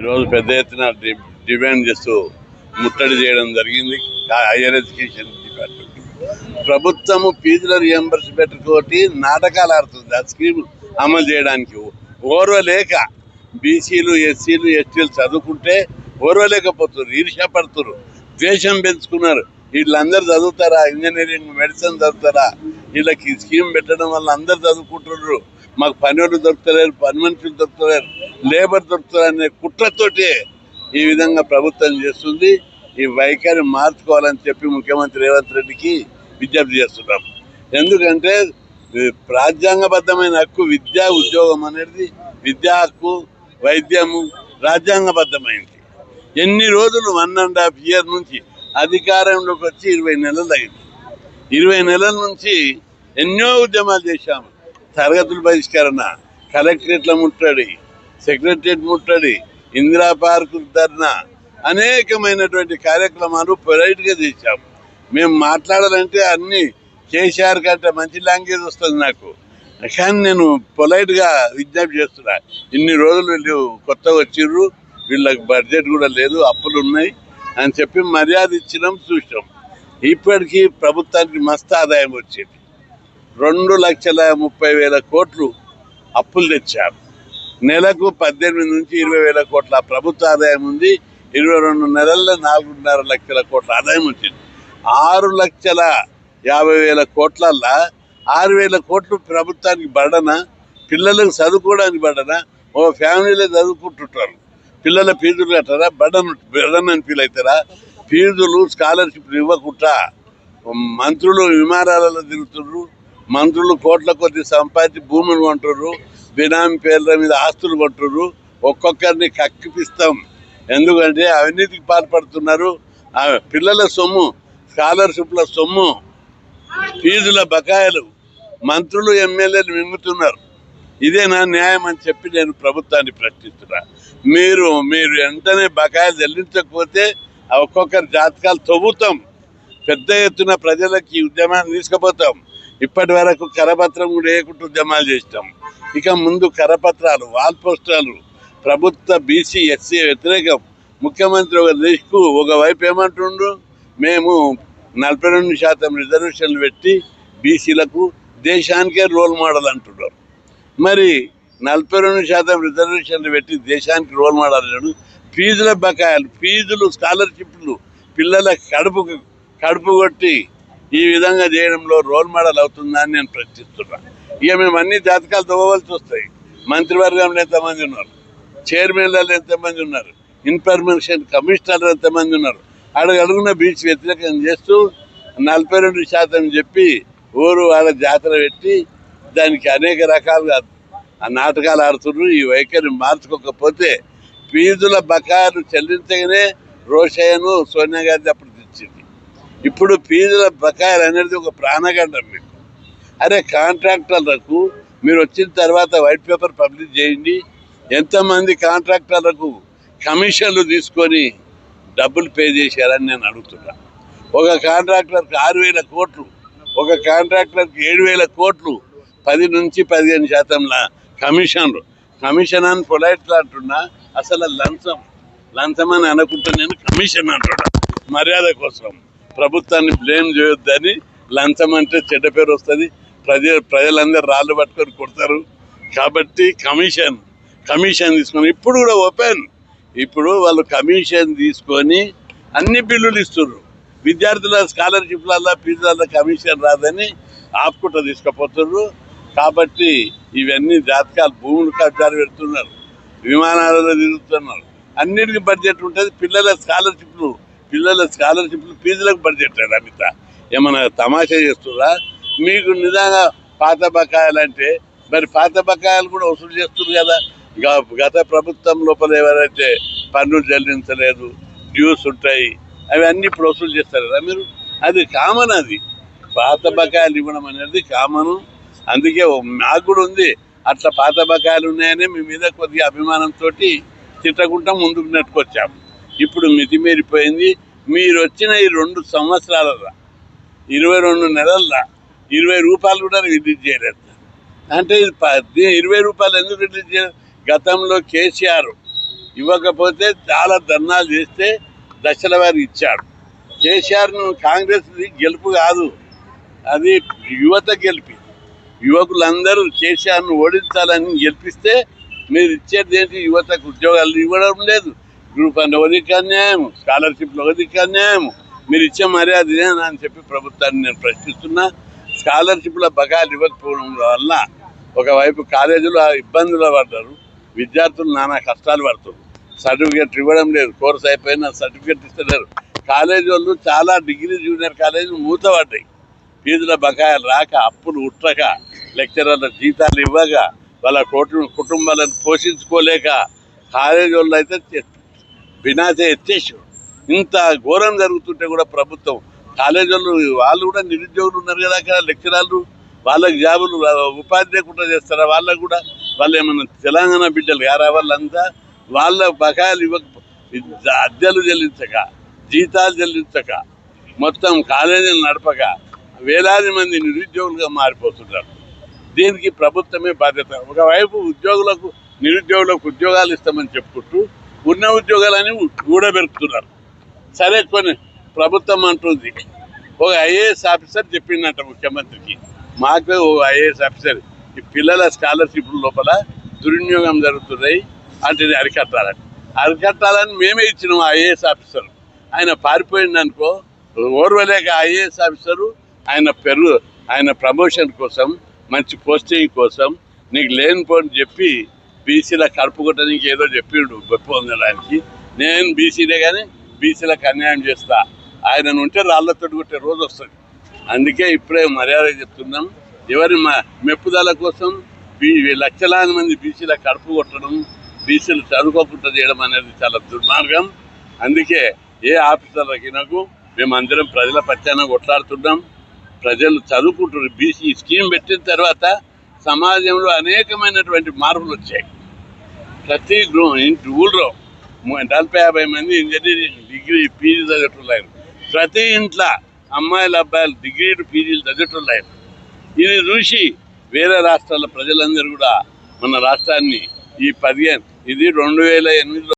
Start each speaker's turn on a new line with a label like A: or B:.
A: ఈరోజు పెద్ద ఎత్తున డి- డిమాండ్ చేస్తూ ముట్టడి చేయడం జరిగింది. Higher education department. ప్రభుత్వము ఫీజుల రియంబర్స్మెంట్ తోటి నాటకాలు ఆడుతుంది. ఆ స్కీమ్ అమలు చేయడానికి ఓర్వలేక బీసీలు ఎస్సీలు ఎస్టీలు చదువుకుంటే ఓర్వలేకపోతున్నారు. ఈర్ష్యపడుతున్నారు ద్వేషం పెంచుకున్నారు. వీళ్ళందరూ చదువుతారా? ఇంజనీరింగ్ మెడిసిన్ చదువుతారా? వీళ్ళకి స్కీమ్ పెట్టడం వల్ల అందరు చదువుకుంటున్నారు. మాకు పని వాళ్ళు దొరుకుతలేరు పని మనుషులు దొరుకుతలేరు లేబర్ దొరుకుతారు అనే కుట్రతోటి ఈ విధంగా ప్రభుత్వం చేస్తుంది. ఈ వైఖరి మార్చుకోవాలని చెప్పి ముఖ్యమంత్రి రేవంత్ రెడ్డికి విజ్ఞప్తి చేస్తున్నాం. ఎందుకంటే రాజ్యాంగబద్ధమైన హక్కు విద్యా ఉద్యోగం అనేది విద్యా హక్కు వైద్యము రాజ్యాంగబద్ధమైంది. ఎన్ని రోజులు వన్ అండ్ హాఫ్ ఇయర్ నుంచి అధికారంలోకి వచ్చి ఇరవై నెలలు అయింది ఇరవై నెలల నుంచి ఎన్నో ఉద్యమాలు చేశాము. తరగతుల బహిష్కరణ కలెక్టరేట్ల ముట్టడి సెక్రటరేట్ ముట్టడి ఇందిరా పార్కు ధర్నా అనేకమైనటువంటి కార్యక్రమాలు పొలైట్గా చేశాము మేము మాట్లాడాలంటే అన్ని కేసీఆర్ కంటే మంచి లాంగ్వేజ్ వస్తుంది నాకు. కానీ నేను పొలైట్గా విజ్ఞప్తి చేస్తున్నా ఇన్ని రోజులు వీళ్ళు కొత్తగా వచ్చిర్రు వీళ్ళకి బడ్జెట్ కూడా లేదు అప్పులు ఉన్నాయి. అని చెప్పి మర్యాద ఇచ్చినాం చూసినాం. ఇప్పటికీ ప్రభుత్వానికి మస్తు ఆదాయం వచ్చింది. రెండు లక్షల ముప్పై వేల కోట్లు అప్పులు తెచ్చారు. నెలకు పద్దెనిమిది నుంచి ఇరవై వేల కోట్ల ప్రభుత్వ ఆదాయం ఉంది. ఇరవై రెండు నెలల్లో నాలుగున్నర లక్షల కోట్ల ఆదాయం వచ్చింది. ఆరు లక్షల యాభై వేల కోట్లల్లా ఆరు వేల కోట్లు ప్రభుత్వానికి బడన పిల్లలకు చదువుకోవడానికి బడన ఓ ఫ్యామిలీలో చదువుకుంటుంటారు. పిల్లల ఫీజులు కట్టారా బడన్ బడన్ అని ఫీల్ అవుతారా? ఫీజులు స్కాలర్షిప్ ఇవ్వకుండా మంత్రులు విమానాలలో తిరుగుతుర్రు మంత్రులు కోట్ల కొద్ది సంపాదించి భూములు కొంటుర్రు బినామీ పేర్ల మీద ఆస్తులు కొంటుర్రు ఒక్కొక్కరిని కక్కిపిస్తాం. ఎందుకంటే అవినీతికి పాల్పడుతున్నారు. పిల్లల సొమ్ము స్కాలర్షిప్ల సొమ్ము ఫీజుల బకాయిలు. మంత్రులు ఎమ్మెల్యేలు మింగుతున్నారు. ఇదేనా న్యాయం అని చెప్పి నేను ప్రభుత్వాన్ని ప్రశ్నిస్తున్నా. మీరు మీరు వెంటనే బకాయిలు చెల్లించకపోతే ఒక్కొక్కరి జాతకాలు తవ్వుతాం. పెద్ద ఎత్తున ప్రజలకి ఈ ఉద్యమాన్ని తీసుకుపోతాం. ఇప్పటి వరకు కరపత్రం కూడా వేయకుండా ఉద్యమాలు చేసినాం. ఇక ముందు కరపత్రాలు వాల్ పోస్టర్లు ప్రభుత్వ బీసీ ఎస్సీ వ్యతిరేకం. ముఖ్యమంత్రి ఒక దిక్కు ఒకవైపు ఏమంటుండ్రు మేము నలభై రెండు శాతం రిజర్వేషన్లు పెట్టి బీసీలకు దేశానికే రోల్ మోడల్ అంటున్నారు మరి నలభై రెండు శాతం రిజర్వేషన్లు పెట్టి దేశానికి రోల్ మోడల్ అన్నాడు ఫీజుల బకాయిలు ఫీజులు స్కాలర్షిప్లు పిల్లల కడుపు కడుపు కొట్టి ఈ విధంగా చేయడంలో రోల్ మోడల్ అవుతుందని నేను ప్రశ్నిస్తున్నాను ఇక మేము అన్ని జాతకాలు తవ్వవలసి వస్తాయి. మంత్రివర్గంలో ఎంతమంది ఉన్నారు? చైర్మన్లలో ఎంతమంది ఉన్నారు? ఇన్ఫర్మేషన్ కమిషనర్లు ఎంతమంది ఉన్నారు? అడుగు అడుగున బీచ్ వ్యతిరేకం చేస్తూ నలభై రెండు శాతం చెప్పి ఊరు వాళ్ళ జాతర పెట్టి దానికి అనేక రకాలుగా ఆ నాటకాలు ఆడుతున్నారు ఈ వైఖరి మార్చుకోకపోతే ఫీజుల బకాయిలు చెల్లించగానే రోషయ్యను సోనియా గాంధీ అప్పుడు తెచ్చింది. ఇప్పుడు ఫీజుల బకాయిలు అనేది ఒక ప్రాణగండం మీకు. అరే కాంట్రాక్టర్లకు మీరు వచ్చిన తర్వాత వైట్ పేపర్ పబ్లిష్ చేయండి. ఎంతమంది కాంట్రాక్టర్లకు కమిషన్లు తీసుకొని డబ్బులు పే చేశారని నేను అడుగుతున్నా. ఒక కాంట్రాక్టర్కి ఆరు వేల కోట్లు ఒక కాంట్రాక్టర్కి ఏడు వేల కోట్లు పది నుంచి పదిహేను శాతంల కమిషన్లు. కమిషన్ అని పొలైట్లు అంటున్నా అసలు లంచం లంచం అని అనుకుంటా నేను కమిషన్ అంటున్నా. మర్యాద కోసం. ప్రభుత్వాన్ని బ్లేమ్ చేయొద్దని లంచం అంటే చెడ్డ పేరు వస్తుంది. ప్రజ ప్రజలందరూ రాళ్ళు పట్టుకొని కొడతారు. కాబట్టి కమిషన్ కమిషన్ తీసుకొని ఇప్పుడు కూడా ఓపెన్. ఇప్పుడు వాళ్ళు కమిషన్ తీసుకొని అన్ని బిల్లులు ఇస్తున్నారు విద్యార్థుల స్కాలర్షిప్లల్లో ఫీజులలో కమిషన్ రాదని ఆపుకుంటూ తీసుకుపోతున్నారు కాబట్టి ఇవన్నీ జాతకాలు భూములు కబ్జాలు పెడుతున్నారు విమానాలలో తిరుగుతున్నారు. అన్నిటికీ బడ్జెట్ ఉంటుంది. పిల్లల స్కాలర్షిప్లు పిల్లల స్కాలర్షిప్లు ఫీజులకు బడ్జెట్ లేదు అమిత. ఏమైనా తమాషా చేస్తుందా మీకు నిజంగా పాత బకాయిలు అంటే మరి పాత బకాయిలు కూడా వసూలు చేస్తుంది కదా? గత ప్రభుత్వం లోపల ఎవరైతే పన్నులు చెల్లించలేదు డ్యూస్ ఉంటాయి అవి అన్ని ఇప్పుడు వసూలు చేస్తారు కదా మీరు? అది కామన్ అది. పాత బకాయిలు ఇవ్వడం అనేది కామను అందుకే మాకు నాకు కూడా ఉంది. అట్లా పాత బకాయిలు ఉన్నాయని మీ మీద కొద్దిగా అభిమానంతో తిట్టకుండా ముందుకు నెట్టుకొచ్చాము ఇప్పుడు మితిమీరిపోయింది. మీరు వచ్చిన ఈ రెండు సంవత్సరాలలో ఇరవై రెండు నెలల్లో ఇరవై రూపాయలు కూడా రిలీజ్ చేయలేదు. అంటే ఇది ఇరవై రూపాయలు ఎందుకు రిలీజ్ చేయలేదు? గతంలో కేసీఆర్ ఇవ్వకపోతే చాలా ధర్నాలు చేస్తే దశల వారి ఇచ్చాడు కేసీఆర్ను కాంగ్రెస్ గెలుపు కాదు. అది యువత గెలిపి యువకులందరూ కేసీఆర్ను ఓడించాలని గెలిపిస్తే మీరు ఇచ్చేది ఏంటి? యువతకు ఉద్యోగాలు ఇవ్వడం లేదు. గ్రూప్ అండ్ ఒకదికి అన్యాయం స్కాలర్షిప్లు ఒకదికి అన్యాయం మీరు ఇచ్చే మర్యాద ఇదేనా అని చెప్పి ప్రభుత్వాన్ని నేను ప్రశ్నిస్తున్నా. స్కాలర్షిప్ల బకాయిలు ఇవ్వకపోవడం వల్ల ఒకవైపు కాలేజీలో ఇబ్బందులు పడ్డారు. విద్యార్థులు నానా కష్టాలు పడుతున్నారు. సర్టిఫికెట్ ఇవ్వడం లేదు. కోర్స్ అయిపోయినా సర్టిఫికెట్ ఇస్తలేరు. కాలేజీ వాళ్ళు చాలా డిగ్రీ జూనియర్ కాలేజీలు మూతపడ్డాయి. ఫీజుల బకాయిలు రాక అప్పులు ఉట్టక లెక్చరర్ల జీతాలు ఇవ్వక వాళ్ళ కోటు కుటుంబాలను పోషించుకోలేక కాలేజీ వాళ్ళు అయితే చె- వినాశ ఎత్తేసారు. ఇంత ఘోరం జరుగుతుంటే కూడా ప్రభుత్వం కాలేజీ వాళ్ళు వాళ్ళు కూడా నిరుద్యోగులు ఉన్నారు కదా అక్కడ లెక్చరర్లు. వాళ్ళకి జాబులు ఉపాధి లేకుండా చేస్తారా వాళ్ళకు కూడా? వాళ్ళు ఏమన్నా తెలంగాణ బిడ్డలు గారా వాళ్ళంతా? వాళ్ళ బకాయిలు ఇవ్వక అద్దెలు చెల్లించక జీతాలు చెల్లించక మొత్తం కాలేజీలు నడపక వేలాది మంది నిరుద్యోగులుగా మారిపోతున్నారు. దీనికి ప్రభుత్వమే బాధ్యత? ఒకవైపు ఉద్యోగులకు నిరుద్యోగులకు ఉద్యోగాలు ఇస్తామని చెప్పుకుంటూ ఉన్న ఉద్యోగాలని ఊడబెరుకుతున్నారు సరే కొన్ని ప్రభుత్వం అంటుంది. ఒక ఐఏఎస్ ఆఫీసర్ చెప్పిందంట ముఖ్యమంత్రికి. మాకు ఓ ఐఏఎస్ ఆఫీసర్ ఈ పిల్లల స్కాలర్షిప్ లోపల దుర్వినియోగం జరుగుతున్నాయి అంటే అరికట్టాలని. అరికట్టాలని మేమే ఇచ్చినాం ఐఏఎస్ ఆఫీసర్. ఆయన పారిపోయిందనుకో ఓర్వలేక ఐఏఎస్ ఆఫీసరు ఆయన పెరు ఆయన ప్రమోషన్ కోసం మంచి పోస్టింగ్ కోసం నీకు లేనిపోని చెప్పి బీసీల కడుపు కొట్టడానికి ఏదో చెప్పిండు గొప్ప పొందడానికి నేను బీసీనే కానీ బీసీలకు అన్యాయం చేస్తా. ఆయన ఉంటే రాళ్ళతో కొట్టే రోజు వస్తుంది. అందుకే ఇప్పుడే మర్యాద చెప్తున్నాం. ఎవరి మా మెప్పుదల కోసం లక్షలాది మంది బీసీల కడుపు కొట్టడం బీసీలు చదువుకోకుండా చేయడం అనేది చాలా దుర్మార్గం. అందుకే ఏ ఆఫీసర్లకి నాకు మేమందరం ప్రజల పచ్చాన కొట్లాడుతున్నాం. ప్రజలు చదువుకుంటున్నారు. బీసీ స్కీమ్ పెట్టిన తర్వాత సమాజంలో అనేకమైనటువంటి మార్పులు వచ్చాయి. ప్రతి గృహం ఇంటి ఊళ్ళో నలభై యాభై మంది ఇంజనీరింగ్ డిగ్రీ పీజీ చదివేటున్నారు ప్రతి ఇంట్లో అమ్మాయిలు అబ్బాయిలు డిగ్రీలు పీజీలు చదివేటున్నారు ఇది చూసి వేరే రాష్ట్రాల ప్రజలందరూ కూడా మన రాష్ట్రాన్ని ఈ పదిహేను ఇది రెండు వేల ఎనిమిదిలో